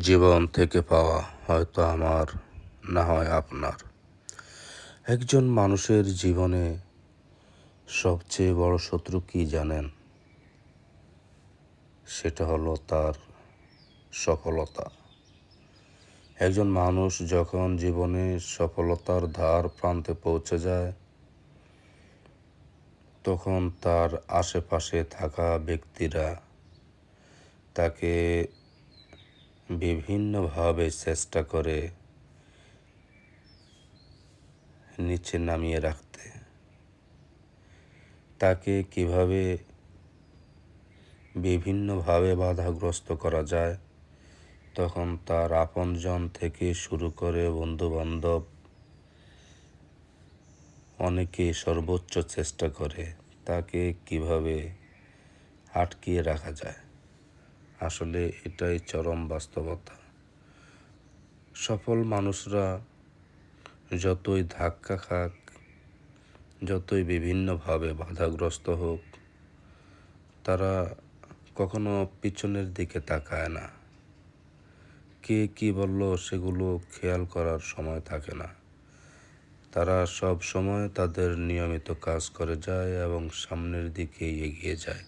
জীবন থেকে পাওয়া হয়তো আমার, না হয় আপনার। একজন মানুষের জীবনে সবচেয়ে বড় শত্রু কি জানেন? সেটা হলো তার সফলতা। একজন মানুষ যখন জীবনে সফলতার ধার প্রান্তে পৌঁছে যায়, তখন তার আশেপাশে থাকা ব্যক্তিরা তাকে বিভিন্নভাবে চেষ্টা করে নিচে নামিয়ে রাখতে। তাকে কীভাবে বিভিন্নভাবে বাধাগ্রস্ত করা যায়, তখন তার আপনজন থেকে শুরু করে বন্ধুবান্ধব অনেকে সর্বোচ্চ চেষ্টা করে তাকে কীভাবে আটকিয়ে রাখা যায়। আসলে এটাই চরম বাস্তবতা। সফল মানুষরা যতই ধাক্কা খাক, যতই বিভিন্নভাবে বাধাগ্রস্ত হোক, তারা কখনো পিছনের দিকে তাকায় না। কে কি বলল সেগুলো খেয়াল করার সময় থাকে না। তারা সব সময় তাদের নিয়মিত কাজ করে যায় এবং সামনের দিকে এগিয়ে যায়।